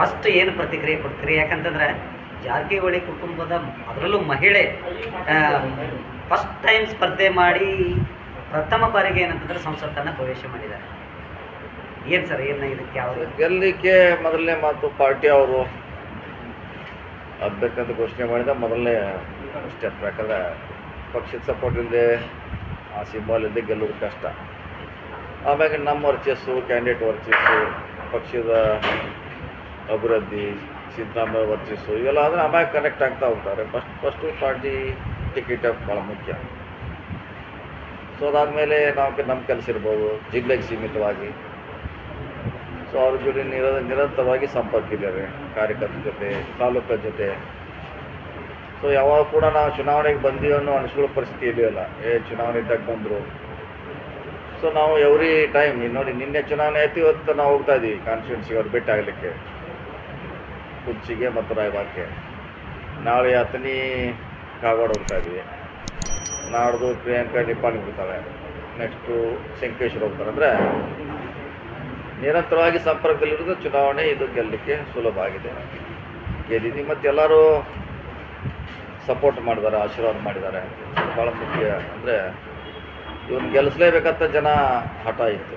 First ಏನು ಪ್ರತಿಕ್ರಿಯೆ ಕೊಡ್ತೀರಿ? ಯಾಕಂತಂದ್ರೆ ಜಾರಕಿಹೊಳಿ ಕುಟುಂಬದ ಅದರಲ್ಲೂ ಮಹಿಳೆ ಫಸ್ಟ್ ಟೈಮ್ ಸ್ಪರ್ಧೆ ಮಾಡಿ ಪ್ರಥಮ ಬಾರಿಗೆ ಏನಂತಂದ್ರೆ ಸಂಸತ್ತನ್ನು ಪ್ರವೇಶ ಮಾಡಿದ್ದಾರೆ. ಏನು ಸರ್, ಏನು ಇದಕ್ಕೆ ಯಾವ ಗೆಲ್ಲಲಿಕ್ಕೆ ಮೊದಲನೇ ಮಾತು ಪಾರ್ಟಿ ಅವರು. ಅಭ್ಯರ್ಥಿ ಘೋಷಣೆ ಮಾಡಿದ ಮೊದಲನೇ ಸ್ಟೆಪ್ ಯಾಕಂದರೆ ಪಕ್ಷದ ಸಪೋರ್ಟ್ ಇಲ್ಲದೆ ಆ ಸಿಂಬಾಲ್ ಇಲ್ಲದೆ ಗೆಲ್ಲೋದು ಕಷ್ಟ. ಆಮ್ಯಾಗ ನಮ್ಮ ವರ್ಚಸ್ಸು ಕ್ಯಾಂಡಿಡೇಟ್ ವರ್ಚಸ್ಸು, ಪಕ್ಷದ ಅಭಿವೃದ್ಧಿ, ಸಿದ್ದರಾಮಯ್ಯ ವರ್ಚಸ್ಸು ಇವೆಲ್ಲ ಆದರೆ ಆಮ್ಯಾಗ ಕನೆಕ್ಟ್ ಆಗ್ತಾ ಹೋಗ್ತಾರೆ ಫಸ್ಟ್ ಫಸ್ಟು ಪಾರ್ಟಿ ಟಿಕೆಟ್ ಭಾಳ ಮುಖ್ಯ. ಸೊ ಅದಾದಮೇಲೆ ನಾವು ನಮ್ಮ ಕೆಲಸ ಇರ್ಬೋದು ಜಿಲ್ಲೆಗೆ ಸೀಮಿತವಾಗಿ. ಸೊ ಅವ್ರ ಜೊತೆ ನಿರ ನಿರಂತರವಾಗಿ ಸಂಪರ್ಕ ಇದ್ದಾರೆ ಕಾರ್ಯಕರ್ತರ ಜೊತೆ, ತಾಲೂಕರ ಜೊತೆ. ಸೊ ಯಾವಾಗ ಕೂಡ ನಾವು ಚುನಾವಣೆಗೆ ಬಂದೀವಿ ಅನ್ನೋ ಅನಿಸ್ಕೊಳ್ಳೋ ಪರಿಸ್ಥಿತಿ ಇದೆಯಲ್ಲ. ಏ, ಚುನಾವಣೆ ಇದ್ದಾಗ ಬಂದರು. ಸೊ ನಾವು ಎವ್ರಿ ಟೈಮ್ ನೋಡಿ ನಿನ್ನೆ ಚುನಾವಣೆ ಆಯ್ತು, ಇವತ್ತು ನಾವು ಹೋಗ್ತಾ ಇದ್ದೀವಿ ಕಾನ್ಸ್ಟಿಟ್ಯೂನ್ಸಿಗೆ ಅವ್ರು ಭೇಟಿ ಆಗಲಿಕ್ಕೆ. ಕುರ್ಚಿಗೆ ಮತ್ತು ರಾಯಬಾಕೆ ನಾಳೆ ಅತನಿ ಕಾಗವಾಡ ಹೋಗ್ತಾ ಇದ್ದೀವಿ ನಾಡ್ದು ಪ್ರಿಯಾಂಕಾ ನಿಪ್ಪಾಣಿಗೆ ಹೋಗ್ತಾಳೆ ನೆಕ್ಸ್ಟು ಶಂಕೇಶ್ವರ ಹೋಗ್ತಾರೆ. ಅಂದರೆ ನಿರಂತರವಾಗಿ ಸಂಪರ್ಕದಲ್ಲಿರೋದು ಚುನಾವಣೆ, ಇದು ಗೆಲ್ಲಲಿಕ್ಕೆ ಸುಲಭ ಆಗಿದೆ. ಗೆದ್ದಿದ್ದೀವಿ ಮತ್ತು ಎಲ್ಲರೂ ಸಪೋರ್ಟ್ ಮಾಡಿದ್ದಾರೆ, ಆಶೀರ್ವಾದ ಮಾಡಿದ್ದಾರೆ. ಭಾಳ ಮುಖ್ಯ. ಅಂದರೆ ಇವನು ಗೆಲ್ಲಿಸಲೇಬೇಕಂತ ಜನ ಹಠ ಇತ್ತು.